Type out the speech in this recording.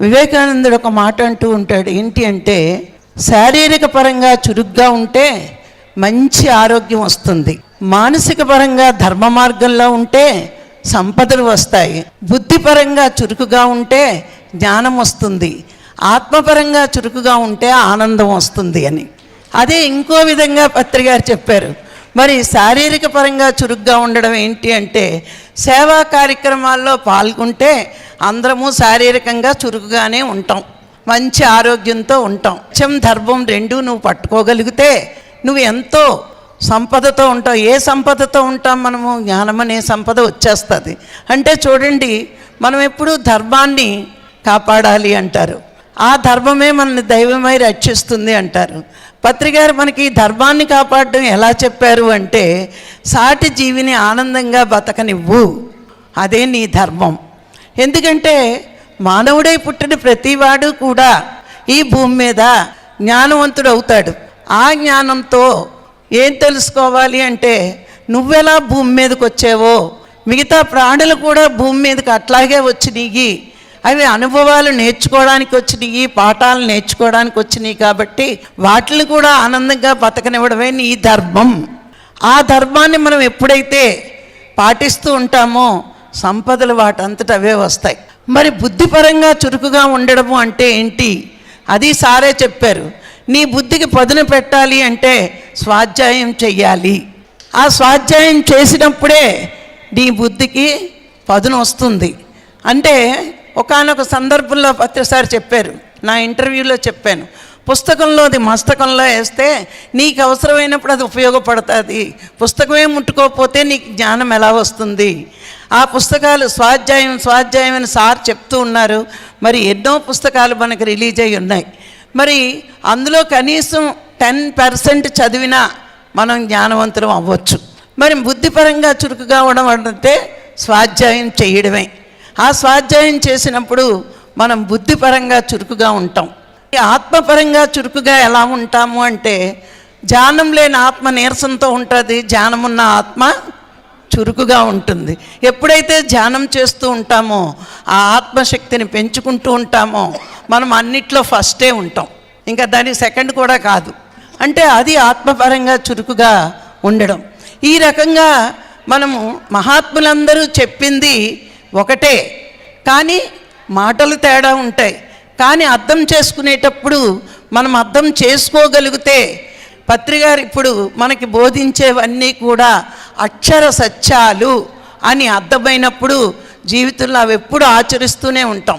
వివేకానందుడు ఒక మాట అంటూ ఉంటాడు ఏంటి అంటే శారీరక పరంగా చురుగ్గా ఉంటే మంచి ఆరోగ్యం వస్తుంది. మానసిక పరంగా ధర్మ మార్గంలో ఉంటే సంపదలు వస్తాయి. బుద్ధిపరంగా చురుకుగా ఉంటే జ్ఞానం వస్తుంది. ఆత్మపరంగా చురుకుగా ఉంటే ఆనందం వస్తుంది అని. అదే ఇంకో విధంగా పత్రిగారు చెప్పారు. మరి శారీరక పరంగా చురుగ్గా ఉండడం ఏంటి అంటే సేవా కార్యక్రమాల్లో పాల్గొంటే అందరము శారీరకంగా చురుకుగానే ఉంటాం. మంచి ఆరోగ్యంతో ఉంటాం. చెం ధర్మం రెండు నువ్వు పట్టుకోగలిగితే నువ్వు ఎంతో సంపదతో ఉంటావు. ఏ సంపదతో ఉంటాం మనము? జ్ఞానం అనే సంపద వచ్చేస్తుంది. అంటే చూడండి మనం ఎప్పుడూ ధర్మాన్ని కాపాడాలి అంటారు. ఆ ధర్మమే మనల్ని దైవమై రక్షిస్తుంది అంటారు. పత్రికారు మనకి ధర్మాన్ని కాపాడడం ఎలా చెప్పారు అంటే సాటి జీవిని ఆనందంగా బతకనివ్వు అదే నీ ధర్మం. ఎందుకంటే మానవుడై పుట్టిన ప్రతివాడు కూడా ఈ భూమి మీద జ్ఞానవంతుడు అవుతాడు. ఆ జ్ఞానంతో ఏం తెలుసుకోవాలి అంటే నువ్వెలా భూమి మీదకి వచ్చావో మిగతా ప్రాణులు కూడా భూమి మీదకి అట్లాగే వచ్చినాయి అవి అనుభవాలు నేర్చుకోవడానికి వచ్చినాయి పాఠాలు నేర్చుకోవడానికి వచ్చినాయి కాబట్టి వాటిని కూడా ఆనందంగా బతకనివ్వడమే నీ ధర్మం. ఆ ధర్మాన్ని మనం ఎప్పుడైతే పాటిస్తూ ఉంటామో సంపదలు వాటంతట అవే వస్తాయి. మరి బుద్ధిపరంగా చురుకుగా ఉండడము అంటే ఏంటి? అది సారే చెప్పారు. నీ బుద్ధికి పదును పెట్టాలి అంటే స్వాధ్యాయం చెయ్యాలి. ఆ స్వాధ్యాయం చేసినప్పుడే నీ బుద్ధికి పదును వస్తుంది అంటే ఒకానొక సందర్భంలో ప్రతిసారి చెప్పారు. నా ఇంటర్వ్యూలో చెప్పాను. పుస్తకంలో అది మస్తకంలో వేస్తే నీకు అవసరమైనప్పుడు అది ఉపయోగపడుతుంది. పుస్తకమే ముట్టుకోకపోతే నీకు జ్ఞానం ఎలా వస్తుంది? ఆ పుస్తకాలు స్వాధ్యాయం స్వాధ్యాయం అని సార్ చెప్తూ ఉన్నారు. మరి ఎన్నో పుస్తకాలు మనకు రిలీజ్ అయి ఉన్నాయి. మరి అందులో కనీసం టెన్ పర్సెంట్ చదివినా మనం జ్ఞానవంతులం అవ్వచ్చు. మరి బుద్ధిపరంగా చురుకుగా ఉండడం అంటే స్వాధ్యాయం చేయడమే. ఆ స్వాధ్యాయం చేసినప్పుడు మనం బుద్ధిపరంగా చురుకుగా ఉంటాం. ఆత్మపరంగా చురుకుగా ఎలా ఉంటాము అంటే ధ్యానం లేని ఆత్మ నీరసంతో ఉంటుంది ధ్యానమున్న ఆత్మ చురుకుగా ఉంటుంది. ఎప్పుడైతే ధ్యానం చేస్తూ ఉంటామో ఆ ఆత్మశక్తిని పెంచుకుంటూ ఉంటామో మనం అన్నిట్లో ఫస్టే ఉంటాం. ఇంకా దానికి సెకండ్ కూడా కాదు. అంటే అది ఆత్మపరంగా చురుకుగా ఉండడం. ఈ రకంగా మనము మహాత్ములందరూ చెప్పింది ఒకటే. కానీ మాటలు తేడా ఉంటాయి. కానీ అర్థం చేసుకునేటప్పుడు మనం అర్థం చేసుకోగలిగితే పత్రిగారు ఇప్పుడు మనకి బోధించేవన్నీ కూడా అక్షర సత్యాలు అని అర్థమైనప్పుడు జీవితంలో అవి ఎప్పుడు ఆచరిస్తూనే ఉంటాం.